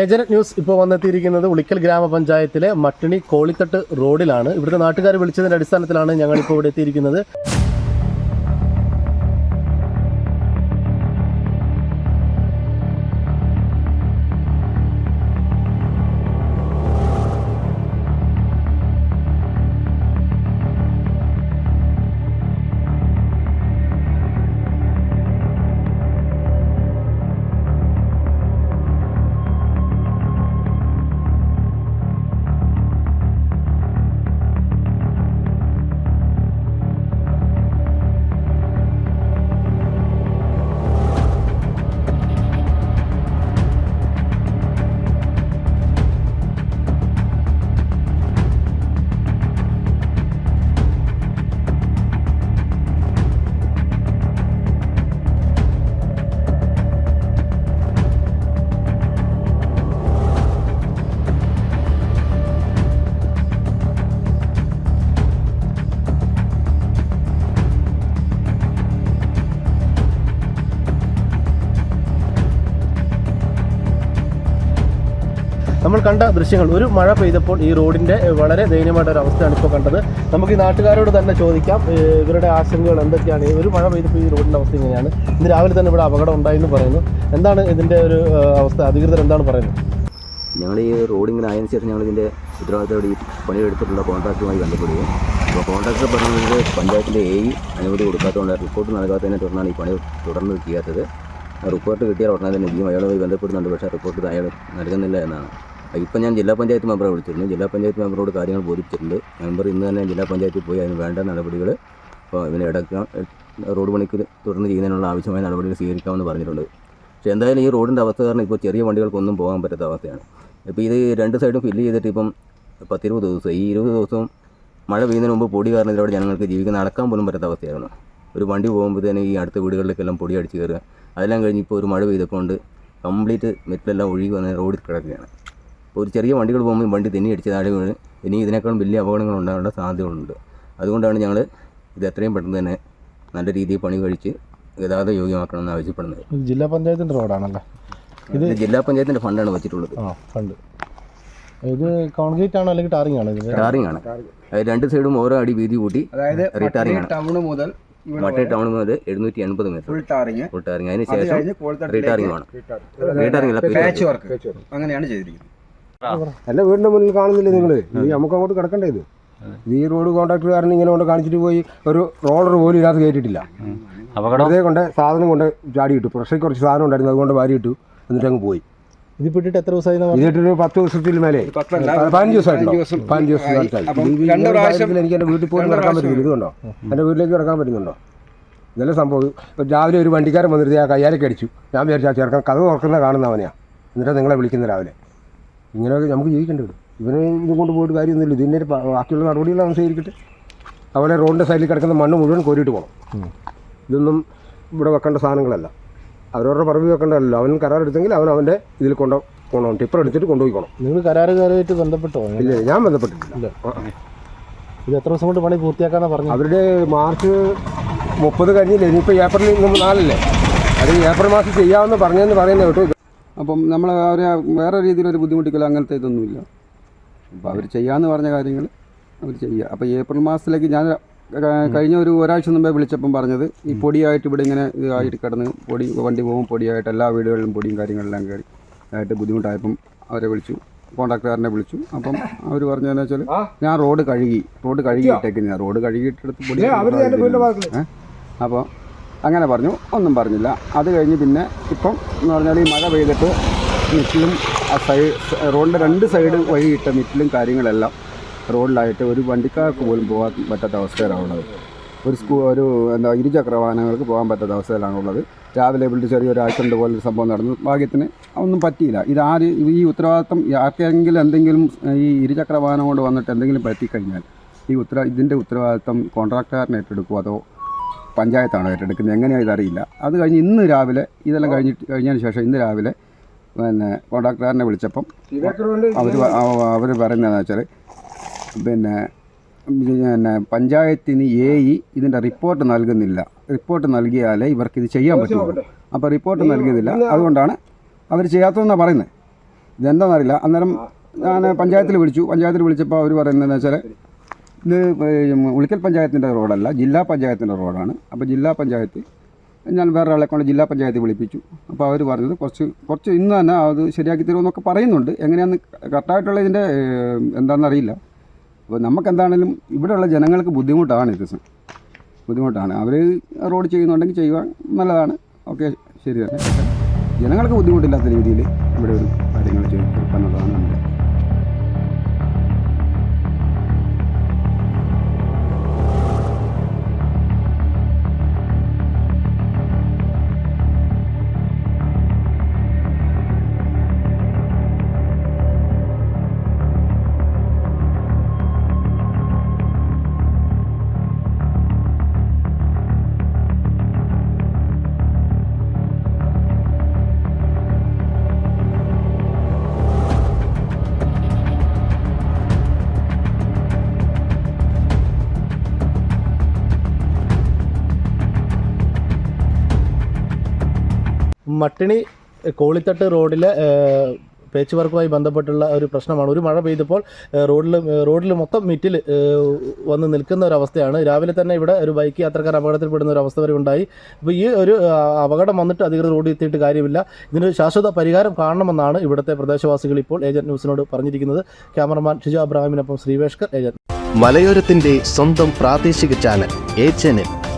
Agent news ഇപ്പോൾ വന്നെത്തിയിരിക്കുന്നത് ഉളിക്കൽ ഗ്രാമപഞ്ചായത്തിലെ മട്ടിണി കോളിത്തട്ട് റോഡിലാണ്. ഇവിടുത്തെ നാട്ടുകാർ വിളിച്ചതിന്റെ അടിസ്ഥാനത്തിലാണ് ഞങ്ങൾ ഇപ്പോൾ ഇവിടെ എത്തിയിരിക്കുന്നത്. നമ്മൾ കണ്ട ദൃശ്യങ്ങൾ ഒരു മഴ പെയ്തപ്പോൾ ഈ റോഡിന്റെ വളരെ ദയനീയമായിട്ട് ഒരു അവസ്ഥയാണ് ഇപ്പോൾ കണ്ടത്. നമുക്ക് ഈ നാട്ടുകാരോട് തന്നെ ചോദിക്കാം ഇവരുടെ ആശങ്കകൾ എന്തൊക്കെയാണ്? ഒരു മഴ പെയ്തപ്പോൾ ഈ റോഡിന്റെ അവസ്ഥ ഇങ്ങനെയാണ് ഇന്ന് രാവിലെ തന്നെ ഇവിടെ അപകടം ഉണ്ടായെന്ന് പറയുന്നു. എന്താണ് ഇതിന്റെ ഒരു അവസ്ഥ? അധികൃതർ എന്താണ് പറയുന്നത്? ഞങ്ങൾ ഈ റോഡിങ്ങനെ ആയതിനു ശേഷം ഞങ്ങൾ ഇതിന്റെ ഉത്തരവാദിത്തത്തോടെ ഈ പണിയെടുത്തിട്ടുള്ള കോൺട്രാക്ടറുമായി ബന്ധപ്പെടുകയും അപ്പോൾ കോൺട്രാക്ടർ പറഞ്ഞത് പഞ്ചായത്തിന്റെ എ അനുമതി കൊടുക്കാത്തതുകൊണ്ട് റിപ്പോർട്ട് നൽകാത്തതിനെ തുടർന്നാണ് ഈ പണി തുടർന്ന് ചെയ്യാത്തത്. റിപ്പോർട്ട് കിട്ടിയാൽ ഉടനെ തന്നെ ഈ അയാളുമായി ബന്ധപ്പെടുന്നുണ്ട് പക്ഷേ റിപ്പോർട്ട് അയാൾ നൽകുന്നില്ല എന്നാണ്. ഇപ്പം ഞാൻ ജില്ലാ പഞ്ചായത്ത് മെമ്പറെ വിളിച്ചിരുന്നു. ജില്ലാ പഞ്ചായത്ത് മെമ്പറോട് കാര്യങ്ങൾ ബോധിപ്പിച്ചിട്ടുണ്ട്. മെമ്പർ ഇന്ന് തന്നെ ജില്ലാ പഞ്ചായത്തിൽ പോയി അതിന് വേണ്ട നടപടികൾ ഇപ്പോൾ ഇടയ്ക്കാൻ റോഡ് പണിക്ക് തുടർന്ന് ചെയ്യുന്നതിനുള്ള ആവശ്യമായ നടപടികൾ സ്വീകരിക്കാമെന്ന് പറഞ്ഞിട്ടുണ്ട്. പക്ഷേ എന്തായാലും ഈ റോഡിന്റെ അവസ്ഥ കാരണം ഇപ്പോൾ ചെറിയ വണ്ടികൾക്കൊന്നും പോകാൻ പറ്റാത്ത അവസ്ഥയാണ്. ഇപ്പോൾ ഇത് രണ്ട് സൈഡും ഫില്ല് ചെയ്തിട്ട് ഇപ്പം പത്തിരുപത് ദിവസം ഈ ഇരുപത് ദിവസവും മഴ പെയ്യുന്നതിന് മുമ്പ് പൊടി കാരണം ഇതിലൂടെ ജനങ്ങൾക്ക് ജീവിക്കാൻ നടക്കാൻ പോലും പറ്റാത്ത അവസ്ഥയായിരുന്നു. ഒരു വണ്ടി പോകുമ്പോഴത്തേന് ഈ അടുത്ത വീടുകളിലേക്കെല്ലാം പൊടി അടിച്ച് കയറുക അതെല്ലാം കഴിഞ്ഞ് ഇപ്പോൾ ഒരു മഴ പെയ്തപ്പോൾ കംപ്ലീറ്റ് മെറ്റലെല്ലാം ഒഴുകി വന്ന് റോഡിൽ കിടക്കുകയാണ്. ഒരു ചെറിയ വണ്ടികൾ പോകുമ്പോൾ വണ്ടി തെന്നി അടിച്ച് താഴെ വീണ് ഇനി ഇതിനേക്കാളും വലിയ അപകടങ്ങൾ ഉണ്ടാകാനുള്ള സാധ്യതകളുണ്ട്. അതുകൊണ്ടാണ് ഞങ്ങൾ ഇത് എത്രയും പെട്ടെന്ന് തന്നെ നല്ല രീതിയിൽ പണി കഴിച്ച് ഗതാഗത യോഗ്യമാക്കണമെന്ന് ആവശ്യപ്പെടുന്നത്. ഇത് ജില്ലാ പഞ്ചായത്തിന്റെ റോഡാണല്ലേ? ഇത് ജില്ലാ പഞ്ചായത്തിന്റെ ഫണ്ടാണ് വെച്ചിട്ടുള്ളത്. ആ ഫണ്ട്. ഇത് കോൺക്രീറ്റ് ആണോ അല്ലെങ്കിൽ ടാറിംഗ് ആണോ ഇത്? ടാറിംഗ് ആണ്. രണ്ട് സൈഡും ഓരോ അടി വീതി കൂട്ടി അതായത് റീടാറിംഗ് ടൗൺ മുതൽ മറ്റേ മട്ടേ ടൗൺ മുതൽ എഴുന്നൂറ്റി എൺപത് metre. Full tarring full tarring. അതിന് അത് ശേഷം റീടാറിംഗ് ആണ്. റീടാറിംഗ് അല്ല പാച്ച് വർക്ക് അങ്ങനെയാണ് ചെയ്തിരിക്കുന്നത്. എന്റെ വീടിന്റെ മുന്നിൽ കാണുന്നില്ലേ നിങ്ങൾ? ഈ നമുക്ക് അങ്ങോട്ട് കിടക്കണ്ടേ ഇത്? ഈ റോഡ് കാരണം ഇങ്ങനെ കൊണ്ട് കാണിച്ചിട്ട് പോയി ഒരു റോളർ പോലും ഇതിനകത്ത് കയറ്റിയിട്ടില്ല. അതേ കൊണ്ട് സാധനം കൊണ്ട് ചാടി ഇട്ടു. പ്രഷർ കുറച്ച് സാധനം ഉണ്ടായിരുന്നു അതുകൊണ്ട് വാരി ഇട്ടു. എന്നിട്ട് അങ്ങ് പോയി. ഇത് പിട്ടിട്ട് എത്ര ദിവസമായി? ഇതിട്ടൊരു പത്ത് ദിവസത്തിൽ മേലെ. പതിനഞ്ച് ദിവസമായിട്ടുണ്ടോ പതിനഞ്ച് ദിവസം. പതിനഞ്ച് ദിവസം ആയി. കാലത്തായി. അപ്പം ഇത് ഈ രണ്ട് ഒരു പ്രാവശ്യം- സാഹചര്യത്തിൽ എനിക്ക് എന്റെ വീട്ടിൽ പോലും കിടക്കാൻ പറ്റുന്നില്ല ഇതുകൊണ്ടോ എന്റെ വീട്ടിലേക്ക് കിടക്കാൻ പറ്റുന്നുണ്ടോ? ഇതെല്ലാം സംഭവം. ഇപ്പം രാവിലെ ഒരു വണ്ടിക്കാരൻ വന്നിട്ട് ആ കയ്യാലൊക്കെ അടിച്ചു. ഞാൻ വിചാരിച്ചു ആ ചേർക്കാൻ കഥ തുറക്കുന്ന കാണുന്നവനാ എന്നിട്ട് നിങ്ങളെ വിളിക്കുന്ന രാവിലെ. ഇങ്ങനെയൊക്കെ നമുക്ക് ജീവിക്കേണ്ടി വരും. ഇവനെ ഇതും കൊണ്ട് പോയിട്ട് കാര്യമൊന്നുമില്ല. ഇതിന്റെ ബാക്കിയുള്ള നടപടികൾ അവൻ സ്വീകരിക്കട്ടെ അതുപോലെ റോഡിന്റെ സൈഡിൽ കിടക്കുന്ന മണ്ണ് മുഴുവൻ കോരിയിട്ട് പോകണം. ഇതൊന്നും ഇവിടെ വെക്കേണ്ട സാധനങ്ങളല്ല. അവരവരുടെ പറവി വെക്കേണ്ടതല്ലോ. അവൻ കരാർ എടുത്തെങ്കിൽ അവൻ അവന്റെ ഇതിൽ കൊണ്ടു കൊണ്ടുപോകണം ടിപ്പർ എടുത്തിട്ട് കൊണ്ടുപോയിക്കോണം നിങ്ങൾ കരാറുകാരുമായിട്ട് ബന്ധപ്പെട്ടോ? ഇല്ല ഞാൻ ബന്ധപ്പെട്ടിട്ടില്ല. ഇത് എത്ര ദിവസം കൊണ്ട് പണി പൂർത്തിയാക്കാന്ന് പറഞ്ഞു അവരുടെ മാർച്ച് മുപ്പത് കഴിഞ്ഞില്ല? ഇനിയിപ്പോൾ ഏപ്രിൽ നാലല്ലേ? അത് ഏപ്രിൽ മാസം ചെയ്യാമെന്ന് പറഞ്ഞെന്ന് പറയുന്നത് കേട്ടോ അപ്പം നമ്മൾ അവരെ വേറെ രീതിയിൽ ഒരു ബുദ്ധിമുട്ടിക്കലോ അങ്ങനത്തെ ഇതൊന്നുമില്ല. അപ്പോൾ അവർ ചെയ്യാമെന്ന് പറഞ്ഞ കാര്യങ്ങൾ അവർ ചെയ്യുക അപ്പോൾ ഏപ്രിൽ മാസത്തിലേക്ക് ഞാൻ കഴിഞ്ഞ ഒരു ഒരാഴ്ച മുമ്പേ വിളിച്ചപ്പം പറഞ്ഞത് ഈ പൊടിയായിട്ട് ഇവിടെ ഇങ്ങനെ ഇതായിട്ട് കിടന്ന് പൊടി വണ്ടി പോകും പൊടിയായിട്ട് എല്ലാ വീടുകളിലും പൊടിയും കാര്യങ്ങളെല്ലാം കയറി ആയിട്ട് ബുദ്ധിമുട്ടായപ്പം അവരെ വിളിച്ചു. കോൺട്രാക്ടറിനെ വിളിച്ചു. അപ്പം അവർ പറഞ്ഞതെന്ന് വെച്ചാൽ ഞാൻ റോഡ് കഴുകി. റോഡ് കഴുകിയിട്ടേക്കുന്ന റോഡ് കഴുകിയിട്ടെടുത്ത് പൊടി അപ്പോൾ അങ്ങനെ പറഞ്ഞു. ഒന്നും പറഞ്ഞില്ല. അത് കഴിഞ്ഞ് പിന്നെ ഇപ്പം എന്ന് പറഞ്ഞാൽ ഈ മഴ പെയ്തിട്ട് മിറ്റിലും ആ സൈഡ് റോഡിന്റെ രണ്ട് സൈഡ് വഴിയിട്ട മിറ്റിലും കാര്യങ്ങളെല്ലാം റോഡിലായിട്ട് ഒരു വണ്ടിക്കാർക്ക് പോലും പോകാൻ പറ്റാത്ത അവസ്ഥയിലാണുള്ളത് ഒരു സ്കൂ ഒരു എന്താ ഇരുചക്ര വാഹനങ്ങൾക്ക് പോകാൻ പറ്റാത്ത അവസ്ഥയിലാണ് ഉള്ളത്. രാവിലെ വിളിച്ച് ചെറിയൊരു ആക്സിഡന്റ് പോലെ ഒരു സംഭവം നടന്നു. ഭാഗ്യത്തിന് ഒന്നും പറ്റിയില്ല. ഇതാര് ഈ ഉത്തരവാദിത്തം ആർക്കെങ്കിലും എന്തെങ്കിലും ഈ ഇരുചക്ര വാഹനം കൊണ്ട് വന്നിട്ട് എന്തെങ്കിലും പറ്റിക്കഴിഞ്ഞാൽ ഈ ഉത്തര ഇതിന്റെ ഉത്തരവാദിത്തം കോൺട്രാക്ടറിനെ ഏറ്റെടുക്കുമോ അതോ പഞ്ചായത്താണ് ഏറ്റെടുക്കുന്നത്. എങ്ങനെയാണ് ഇതറിയില്ല. അത് കഴിഞ്ഞ് ഇന്ന് രാവിലെ ഇതെല്ലാം കഴിഞ്ഞിട്ട് കഴിഞ്ഞതിന് ശേഷം ഇന്ന് രാവിലെ പിന്നെ കോൺട്രാക്ടറിനെ വിളിച്ചപ്പം അവർ അവർ പറയുന്നതെന്ന് വെച്ചാൽ പിന്നെ പിന്നെ പഞ്ചായത്തിന് എ ഇ ഇതിന്റെ റിപ്പോർട്ട് നൽകുന്നില്ല. റിപ്പോർട്ട് നൽകിയാലേ ഇവർക്ക് ഇത് ചെയ്യാൻ പറ്റുള്ളൂ. അപ്പോൾ റിപ്പോർട്ട് നൽകിയതില്ല. അതുകൊണ്ടാണ് അവർ ചെയ്യാത്തതെന്നാണ് പറയുന്നത്. ഇതെന്താണെന്നറിയില്ല അന്നേരം ഞാൻ പഞ്ചായത്തിൽ വിളിച്ചു. പഞ്ചായത്തിൽ വിളിച്ചപ്പോൾ അവർ പറയുന്നതെന്ന് വെച്ചാൽ ഇത് ഉളിക്കൽ പഞ്ചായത്തിന്റെ റോഡല്ല ജില്ലാ പഞ്ചായത്തിന്റെ റോഡാണ്. അപ്പോൾ ജില്ലാ പഞ്ചായത്ത് ഞാൻ വേറെ ആളെ കൊണ്ട് ജില്ലാ പഞ്ചായത്തിൽ വിളിപ്പിച്ചു. അപ്പോൾ അവർ പറഞ്ഞത് കുറച്ച് കുറച്ച് ഇന്ന് തന്നെ അത് ശരിയാക്കി തരുമെന്നൊക്കെ പറയുന്നുണ്ട്. എങ്ങനെയാണെന്ന് കറക്റ്റായിട്ടുള്ള ഇതിന്റെ എന്താണെന്ന് എന്താണെന്നറിയില്ല അപ്പോൾ നമുക്ക് എന്താണെങ്കിലും ഇവിടെയുള്ള ജനങ്ങൾക്ക് ബുദ്ധിമുട്ടാണ് ഇത് ബുദ്ധിമുട്ടാണ്. അവർ റോഡ് ചെയ്യുന്നുണ്ടെങ്കിൽ ചെയ്യുക നല്ലതാണ്. ഓക്കെ ശരി തന്നെ. ജനങ്ങൾക്ക് ബുദ്ധിമുട്ടില്ലാത്ത രീതിയിൽ ഇവിടെ ഒരു കാര്യങ്ങൾ ചെയ്തു എന്നുള്ളതാണ് നമ്മുടെ മട്ടിണി കോളിത്തട്ട് റോഡിലെ പേച്ച് വർക്കുമായി ബന്ധപ്പെട്ടുള്ള ഒരു പ്രശ്നമാണ്. ഒരു മഴ പെയ്തപ്പോൾ റോഡിൽ റോഡിൽ മൊത്തം മിറ്റിൽ വന്ന് നിൽക്കുന്ന ഒരു അവസ്ഥയാണ്. രാവിലെ തന്നെ ഇവിടെ ഒരു ബൈക്ക് യാത്രക്കാർ അപകടത്തിൽപ്പെടുന്ന ഒരു അവസ്ഥ വരെ ഉണ്ടായി. അപ്പോൾ ഈ ഒരു അപകടം വന്നിട്ട് അധികൃതർ റോഡിൽ എത്തിയിട്ട് കാര്യമില്ല. ഇതിനൊരു ശാശ്വത പരിഹാരം കാണണമെന്നാണ് ഇവിടുത്തെ പ്രദേശവാസികൾ ഇപ്പോൾ ഏജന്റ് ന്യൂസിനോട് പറഞ്ഞിരിക്കുന്നത്. ക്യാമറമാൻ ഷിജു അബ്രാഹിമിനൊപ്പം ശ്രീവേഷ്കർ ഏജന്റ്. മലയോരത്തിന്റെ സ്വന്തം പ്രാദേശിക ചാനൽ എ ചാനൽ.